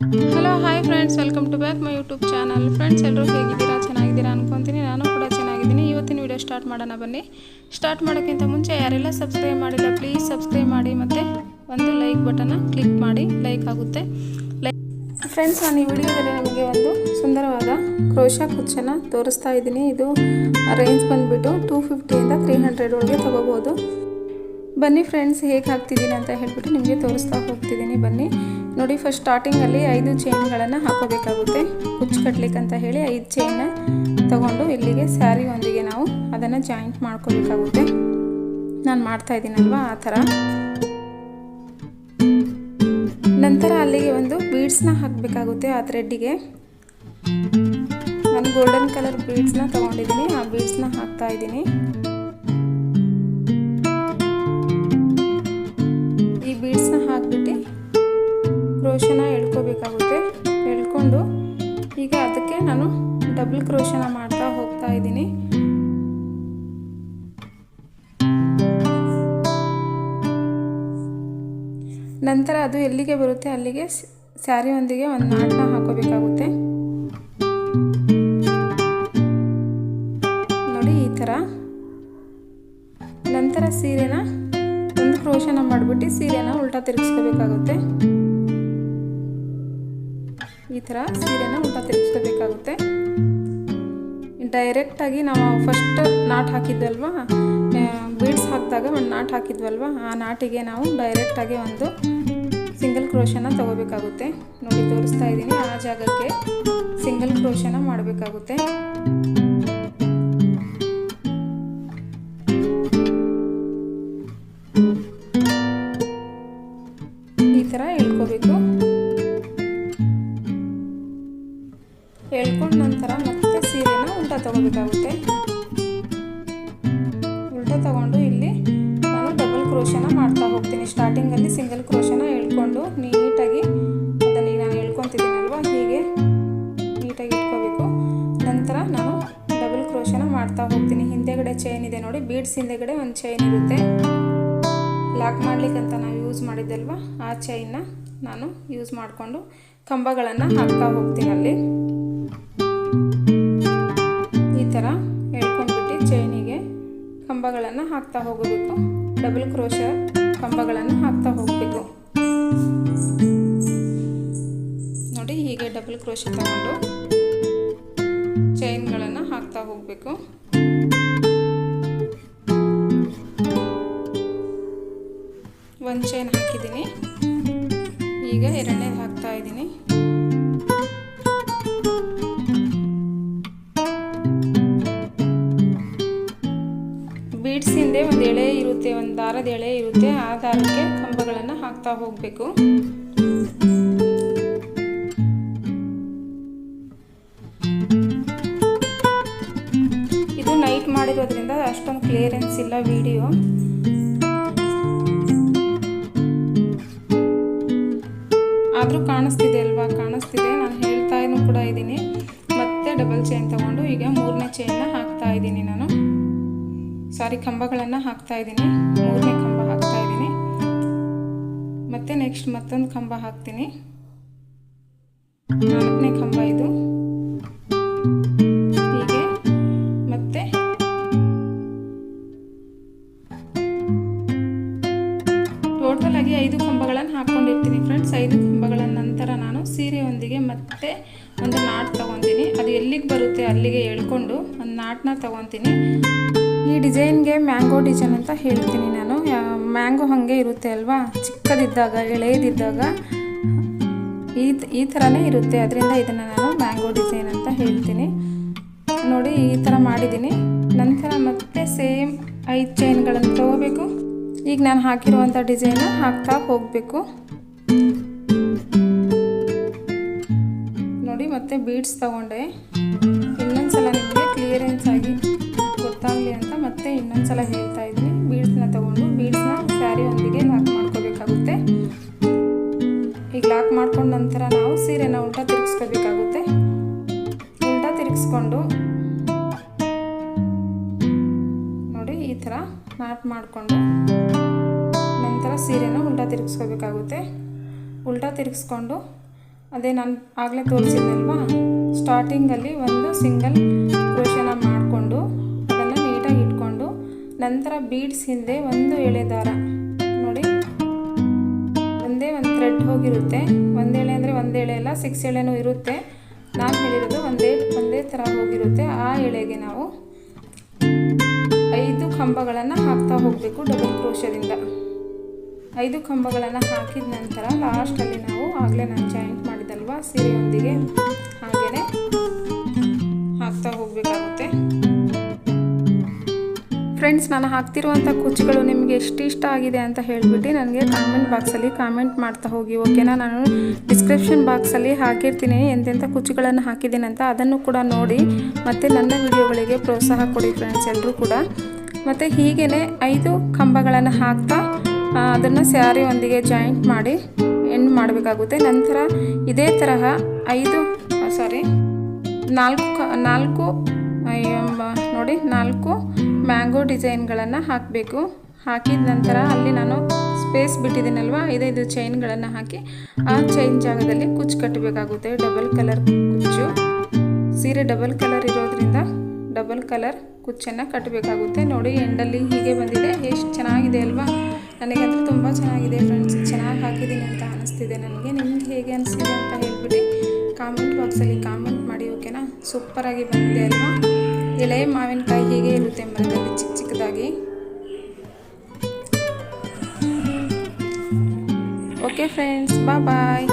Hello hi friends welcome to back my YouTube channel friends ಎಲ್ಲರೂ ಹೇಗಿದ್ದೀರಾ? ಚೆನ್ನಾಗಿದ್ದೀರಾ ಅನ್ಕೊತೀನಿ. ನಾನು ಕೂಡ ಚೆನ್ನಾಗಿದ್ದೀನಿ. ಇವತ್ತಿನ ವಿಡಿಯೋ ಸ್ಟಾರ್ಟ್ ಮಾಡೋಣ ಬನ್ನಿ. ಸ್ಟಾರ್ಟ್ ಮಾಡೋಕ್ಕಿಂತ ಮುಂಚೆ ಯಾರೆಲ್ಲ ಸಬ್ಸ್ಕ್ರೈಬ್ ಮಾಡಿಲ್ಲ ಪ್ಲೀಸ್ ಸಬ್ಸ್ಕ್ರೈಬ್ ಮಾಡಿ. ಮತ್ತು ಒಂದು ಲೈಕ್ ಬಟನ್ನ ಕ್ಲಿಕ್ ಮಾಡಿ. ಲೈಕ್ ಆಗುತ್ತೆ. ಲೈಕ್ ಫ್ರೆಂಡ್ಸ್ ನಾನು ಈ ವಿಡಿಯೋದಲ್ಲಿ ನಿಮಗೆ ಒಂದು ಸುಂದರವಾದ ಕ್ರೋಶಾ ಕುಚ್ಚನ್ನು ತೋರಿಸ್ತಾ ಇದ್ದೀನಿ. ಇದು ರೇಂಜ್ ಬಂದುಬಿಟ್ಟು ಟೂ ಫಿಫ್ಟಿಯಿಂದ ತ್ರೀ ಹಂಡ್ರೆಡ್ ಒಳಗೆ ತೊಗೋಬೋದು. ಬನ್ನಿ ಫ್ರೆಂಡ್ಸ್ ಹೇಗೆ ಹಾಕ್ತಿದ್ದೀನಿ ಅಂತ ಹೇಳ್ಬಿಟ್ಟು ನಿಮಗೆ ತೋರಿಸ್ತಾ ಹೋಗ್ತಿದ್ದೀನಿ. ಬನ್ನಿ. ನೋಡಿ ಫಸ್ಟ್ ಸ್ಟಾರ್ಟಿಂಗಲ್ಲಿ ಐದು ಚೈನ್ಗಳನ್ನು ಹಾಕೋಬೇಕಾಗುತ್ತೆ. ಕುಚ್ಚು ಕಟ್ಲಿಕ್ಕಂತ ಹೇಳಿ ಐದು ಚೈನ್ನ ತಗೊಂಡು ಇಲ್ಲಿಗೆ ಸ್ಯಾರಿ ಒಂದಿಗೆ ನಾವು ಅದನ್ನು ಜಾಯಿಂಟ್ ಮಾಡ್ಕೋಬೇಕಾಗುತ್ತೆ. ನಾನು ಮಾಡ್ತಾ ಇದ್ದೀನಲ್ವಾ ಆ ಥರ. ನಂತರ ಅಲ್ಲಿಗೆ ಒಂದು ಬೀಡ್ಸ್ನ ಹಾಕಬೇಕಾಗುತ್ತೆ ಆ ಥ್ರೆಡ್ಡಿಗೆ ನಾನು ಗೋಲ್ಡನ್ ಕಲರ್ ಬೀಡ್ಸ್ನ ತೊಗೊಂಡಿದ್ದೀನಿ. ಆ ಬೀಡ್ಸ್ನ ಹಾಕ್ತಾ ಇದ್ದೀನಿ. ನಂತರ ಅದು ಎಲ್ಲಿಗೆ ಬರುತ್ತೆ? ಅಲ್ಲಿಗೆ ಸ್ಯಾರಿಯೊಂದಿಗೆ ಒಂದು ನಾಟನ್ನ ಹಾಕೋಬೇಕಾಗುತ್ತೆ. ನೋಡಿ ಈ ಥರ ನಂತರ ಸೀರೆನ ಒಂದು ಕ್ರೋಶನ ಮಾಡಿಬಿಟ್ಟು ಸೀರೆನ ಉಲ್ಟಾ ತಿರುಗಿಸ್ಕೋಬೇಕಾಗುತ್ತೆ. ಈ ಥರ ಸೀರೆನ ಉಲ್ಟಾ ತಿರುಗಿಸ್ಕೋಬೇಕಾಗುತ್ತೆ. ಡೈರೆಕ್ಟಾಗಿ ನಾವು ಫಸ್ಟ್ ನಾಟ್ ಹಾಕಿದ್ವಲ್ವಾ ಬೀಡ್ಸ್ ಹಾಕಿದಾಗ ಒಂದು ನಾಟ್ ಹಾಕಿದ್ವಲ್ವ? ಆ ನಾಟಿಗೆ ನಾವು ಡೈರೆಕ್ಟಾಗಿ ಒಂದು ಸಿಂಗಲ್ ಕ್ರೋಶನ ತಗೋಬೇಕಾಗುತ್ತೆ. ನೋಡಿ, ತೋರಿಸ್ತಾ ಇದ್ದೀನಿ. ಆ ಜಾಗಕ್ಕೆ ಸಿಂಗಲ್ ಕ್ರೋಶನ ಮಾಡಬೇಕಾಗುತ್ತೆ. ಈ ಥರ ಎಳ್ಕೋಬೇಕು ಎಳ್ಕೊಂಡ ನಂತರ ಮತ್ತೆ ಸೀರೆನ ಊಟ ತಗೋಬೇಕಾಗುತ್ತೆ. ಕ್ರೋಶನ ಮಾಡ್ತಾ ಹೋಗ್ತೀನಿ. ಸ್ಟಾರ್ಟಿಂಗಲ್ಲಿ ಸಿಂಗಲ್ ಕ್ರೋಶನ ಎಳ್ಕೊಂಡು ನೀಟಾಗಿ ಅದನ್ನು ನಾನು ಎಳ್ಕೊತಿದ್ದೀನಲ್ವ ಹೀಗೆ ನೀಟಾಗಿ ಇಟ್ಕೋಬೇಕು. ನಂತರ ನಾನು ಡಬಲ್ ಕ್ರೋಶನ ಮಾಡ್ತಾ ಹೋಗ್ತೀನಿ. ಹಿಂದೆಗಡೆ ಚೈನ್ ಇದೆ ನೋಡಿ. ಬೀಡ್ಸ್ ಹಿಂದೆಗಡೆ ಒಂದು ಚೈನ್ ಇರುತ್ತೆ. ಲಾಕ್ ಮಾಡ್ಲಿಕ್ಕಂತ ನಾವು ಯೂಸ್ ಮಾಡಿದ್ದಲ್ವ? ಆ ಚೈನ್ನ ನಾನು ಯೂಸ್ ಮಾಡಿಕೊಂಡು ಕಂಬಗಳನ್ನು ಹಾಕ್ತಾ ಹೋಗ್ತೀನಿ ಅಲ್ಲಿ. ಈ ಥರ ಎಳ್ಕೊಂಡ್ಬಿಟ್ಟು ಚೈನಿಗೆ ಕಂಬಗಳನ್ನು ಹಾಕ್ತಾ ಹೋಗಬೇಕು ಡಬಲ್ ಕ್ರೋಶ ಕಂಬಗಳನ್ನು ಹಾಕ್ತಾ ಹೋಗಬೇಕು. ನೋಡಿ ಹೀಗೆ ಡಬಲ್ ಕ್ರೋಶ ತಗೊಂಡು ಚೈನ್ಗಳನ್ನು ಹಾಕ್ತಾ ಹೋಗಬೇಕು. ಒಂದು ಚೈನ್ ಹಾಕಿದ್ದೀನಿ. ಈಗ ಎರಡನೇದು ಬೀಡ್ಸ್ ಹಿಂದೆ ಒಂದು ಎಳೆ ಇರುತ್ತೆ, ಒಂದು ದಾರದ ಎಳೆ ಇರುತ್ತೆ, ಆ ದಾರಕ್ಕೆ ಕಂಬಗಳನ್ನು ಹಾಕ್ತಾ ಹೋಗಬೇಕು. ಇದು ನೈಟ್ ಮಾಡಿರೋದ್ರಿಂದ ಅಷ್ಟೊಂದು ಕ್ಲಿಯರೆನ್ಸ್ ಇಲ್ಲ ವಿಡಿಯೋ ಆದರೂ ಕಾಣಿಸ್ತಿದೆ ಅಲ್ವಾ? ಕಾಣಿಸ್ತಿದೆ. ನಾನು ಹೇಳ್ತಾ ಕೂಡ ಇದ್ದೀನಿ. ಮತ್ತೆ ಡಬಲ್ ಚೈನ್ ತಗೊಂಡು ಈಗ ಮೂರನೇ ಚೈನ್ನ ಹಾಕ್ತಾ ಇದ್ದೀನಿ ನಾನು. ಸಾರಿ ಕಂಬಗಳನ್ನು ಹಾಕ್ತಾ ಇದ್ದೀನಿ. ಮೂರನೇ ಕಂಬ ಹಾಕ್ತಾ ಇದ್ದೀನಿ. ಮತ್ತೆ ನೆಕ್ಸ್ಟ್ ಮತ್ತೊಂದು ಕಂಬ ಹಾಕ್ತೀನಿ. ನಾಲ್ಕನೇ ಕಂಬ ಇದು. ಹೀಗೆ. ಮತ್ತೆ ಟೋಟಲ್ ಆಗಿ ಐದು ಕಂಬಗಳನ್ನು ಹಾಕ್ಕೊಂಡಿರ್ತೀನಿ ಫ್ರೆಂಡ್ಸ್ ಐದು ಕಂಬಗಳ ನಂತರ ನಾನು ಸೀರೆಯೊಂದಿಗೆ ಮತ್ತೆ ಒಂದು ನಾಟ್ ತಗೊತೀನಿ. ಅದು ಎಲ್ಲಿಗೆ ಬರುತ್ತೆ ಅಲ್ಲಿಗೆ ಎಳ್ಕೊಂಡು ಒಂದು ನಾಟನ್ನ ತಗೊತೀನಿ. ಈ ಡಿಸೈನ್ಗೆ ಮ್ಯಾಂಗೋ ಡಿಸೈನ್ ಅಂತ ಹೇಳ್ತೀನಿ ನಾನು. ಮ್ಯಾಂಗೋ ಹಾಗೆ ಇರುತ್ತೆ ಅಲ್ವಾ? ಚಿಕ್ಕದಿದ್ದಾಗ, ಎಳೆಯದಿದ್ದಾಗ ಈ ಈ ಥರನೇ ಇರುತ್ತೆ. ಅದರಿಂದ ಇದನ್ನು ನಾನು ಮ್ಯಾಂಗೋ ಡಿಸೈನ್ ಅಂತ ಹೇಳ್ತೀನಿ. ನೋಡಿ, ಈ ಥರ ಮಾಡಿದ್ದೀನಿ. ನಂತರ ಮತ್ತೆ ಸೇಮ್ ಐದು ಚೈನ್ಗಳನ್ನು ತಗೋಬೇಕು. ಈಗ ನಾನು ಹಾಕಿರುವಂಥ ಡಿಸೈನ್ ಹಾಕ್ತಾ ಹೋಗಬೇಕು. ನೋಡಿ, ಮತ್ತೆ ಬೀಡ್ಸ್ ತಗೊಂಡೆ. ಇನ್ನೊಂದ್ಸಲ ನಿಮಗೆ ಕ್ಲಿಯರೆನ್ಸ್ ಆಗಿ ಗೊತ್ತಾಗಲಿ ಅಂತ ಮತ್ತೆ ಇನ್ನೊಂದ್ಸಲ ಹೇಳ್ತಾ ಇದ್ದೀನಿ ಬೀಡ್ಸ್ನ ತಗೊಂಡು ಬೀಡ್ಸ್ನ ಸ್ಯಾರಿ ಒಂದಿಗೆ ಲಾಕ್ ಮಾಡ್ಕೋಬೇಕಾಗುತ್ತೆ. ಈಗ ಲಾಕ್ ಮಾಡ್ಕೊಂಡ ನಂತರ ನಾವು ಸೀರೆನ ಉಲ್ಟಾ ತಿರುಗಿಸ್ಕೋಬೇಕಾಗುತ್ತೆ. ಉಲ್ಟಾ ತಿರುಗಿಸ್ಕೊಂಡು ನೋಡಿ ಈ ಥರ ನಾಟ್ ಮಾಡಿಕೊಂಡು ನಂತರ ಸೀರೆನ ಉಲ್ಟಾ ತಿರುಗಿಸ್ಕೋಬೇಕಾಗುತ್ತೆ. ಉಲ್ಟಾ ತಿರುಗಿಸ್ಕೊಂಡು ಅದೇ ನಾನು ಆಗಲೇ ತೋರಿಸಿದ್ನಲ್ವಾ? ಸ್ಟಾರ್ಟಿಂಗಲ್ಲಿ ಒಂದು ಸಿಂಗಲ್ ನಂತರ ಬೀಡ್ಸ್ ಹಿಂದೆ ಒಂದು ಎಳೆ ದಾರ. ನೋಡಿ. ಒಂದೇ ಒಂದು ಥ್ರೆಡ್ ಹೋಗಿರುತ್ತೆ. ಒಂದು ಎಳೆ ಅಂದರೆ ಒಂದು ಎಳೆ ಅಲ್ಲ ಸಿಕ್ಸ್ ಎಳೆನೂ ಇರುತ್ತೆ. ನಾನು ಹೇಳಿರೋದು ಒಂದೇ ಒಂದೇ ಥರ ಹೋಗಿರುತ್ತೆ. ಆ ಎಳೆಗೆ ನಾವು ಐದು ಕಂಬಗಳನ್ನು ಹಾಕ್ತಾ ಹೋಗಬೇಕು ಡಬಲ್ ಕ್ರೋಶದಿಂದ ಐದು ಕಂಬಗಳನ್ನು ಹಾಕಿದ ನಂತರ ಲಾಸ್ಟಲ್ಲಿ ನಾವು ಆಗಲೇ ನಾನು ಜಾಯಿಂಟ್ ಮಾಡಿದಲ್ವಾ? ಸೀರೆಯೊಂದಿಗೆ ಹಾಗೆಯೇ ಹಾಕ್ತಾ ಹೋಗಬೇಕಾಗುತ್ತೆ. ಫ್ರೆಂಡ್ಸ್ ನಾನು ಹಾಕ್ತಿರುವಂಥ ಕುಚ್ಚುಗಳು ನಿಮಗೆ ಎಷ್ಟು ಇಷ್ಟ ಆಗಿದೆ ಅಂತ ಹೇಳಿಬಿಟ್ಟು ನನಗೆ ಕಾಮೆಂಟ್ ಬಾಕ್ಸಲ್ಲಿ ಕಾಮೆಂಟ್ ಮಾಡ್ತಾ ಹೋಗಿ ಓಕೆನಾ ನಾನು ಡಿಸ್ಕ್ರಿಪ್ಷನ್ ಬಾಕ್ಸಲ್ಲಿ ಹಾಕಿರ್ತೀನಿ, ಎಂತೆಂಥ ಕುಚ್ಚುಗಳನ್ನು ಹಾಕಿದ್ದೀನಿ ಅಂತ ಅದನ್ನು ಕೂಡ ನೋಡಿ, ಮತ್ತು ನನ್ನ ವಿಡಿಯೋಗಳಿಗೆ ಪ್ರೋತ್ಸಾಹ ಕೊಡಿ ಫ್ರೆಂಡ್ಸ್ ಎಲ್ಲರೂ ಕೂಡ. ಮತ್ತು ಹೀಗೇ ಐದು ಕಂಬಗಳನ್ನು ಹಾಕ್ತಾ ಅದನ್ನು ಸ್ಯಾರಿಯೊಂದಿಗೆ ಜಾಯಿಂಟ್ ಮಾಡಿ ಎಂಡ್ ಮಾಡಬೇಕಾಗುತ್ತೆ. ನಂತರ ಇದೇ ತರಹ ಐದು ಸಾರಿ ನಾಲ್ಕು ನಾಲ್ಕು ನೋಡಿ, ನಾಲ್ಕು ಮ್ಯಾಂಗೋ ಡಿಸೈನ್ಗಳನ್ನು ಹಾಕಬೇಕು. ಹಾಕಿದ ನಂತರ ಅಲ್ಲಿ ನಾನು ಸ್ಪೇಸ್ ಬಿಟ್ಟಿದ್ದೀನಲ್ವ? ಐದೈದು ಚೈನ್ಗಳನ್ನು ಹಾಕಿ ಆ ಚೈನ್ ಜಾಗದಲ್ಲಿ ಕುಚ್ಚು ಕಟ್ಟಬೇಕಾಗುತ್ತೆ. ಡಬಲ್ ಕಲರ್ ಕುಚ್ಚು. ಸೀರೆ ಡಬಲ್ ಕಲರ್ ಇರೋದ್ರಿಂದ ಡಬಲ್ ಕಲರ್ ಕುಚ್ಚನ್ನು ಕಟ್ಟಬೇಕಾಗುತ್ತೆ. ನೋಡಿ, ಎಂಡಲ್ಲಿ ಹೀಗೆ ಬಂದಿದೆ. ಎಷ್ಟು ಚೆನ್ನಾಗಿದೆ ಅಲ್ವಾ? ನನಗಂತೂ ತುಂಬ ಚೆನ್ನಾಗಿದೆ ಫ್ರೆಂಡ್ಸ್. ಚೆನ್ನಾಗಿ ಹಾಕಿದ್ದೀನಿ ಅಂತ ಅನಿಸ್ತಿದೆ ನನಗೆ. ನಿಮ್ಗೆ ಹೇಗೆ ಅನಿಸಿದೆ ಅಂತ ಹೇಳ್ಬಿಟ್ಟು ಕಾಮೆಂಟ್ ಬಾಕ್ಸಲ್ಲಿ ಕಾಮೆಂಟ್ ಮಾಡಿ, ಓಕೆನಾ? ಸೂಪರಾಗಿ ಬಂದಿದೆ ಅಲ್ವಾ? ಎಳೆ ಮಾವಿನಕಾಯಿ ಹೀಗೆ ಇರುತ್ತೆ ಮರದಲ್ಲಿ ಚಿಕ್ಕ ಚಿಕ್ಕದಾಗಿ. ಓಕೆ ಫ್ರೆಂಡ್ಸ್ ಬಾ ಬಾಯ್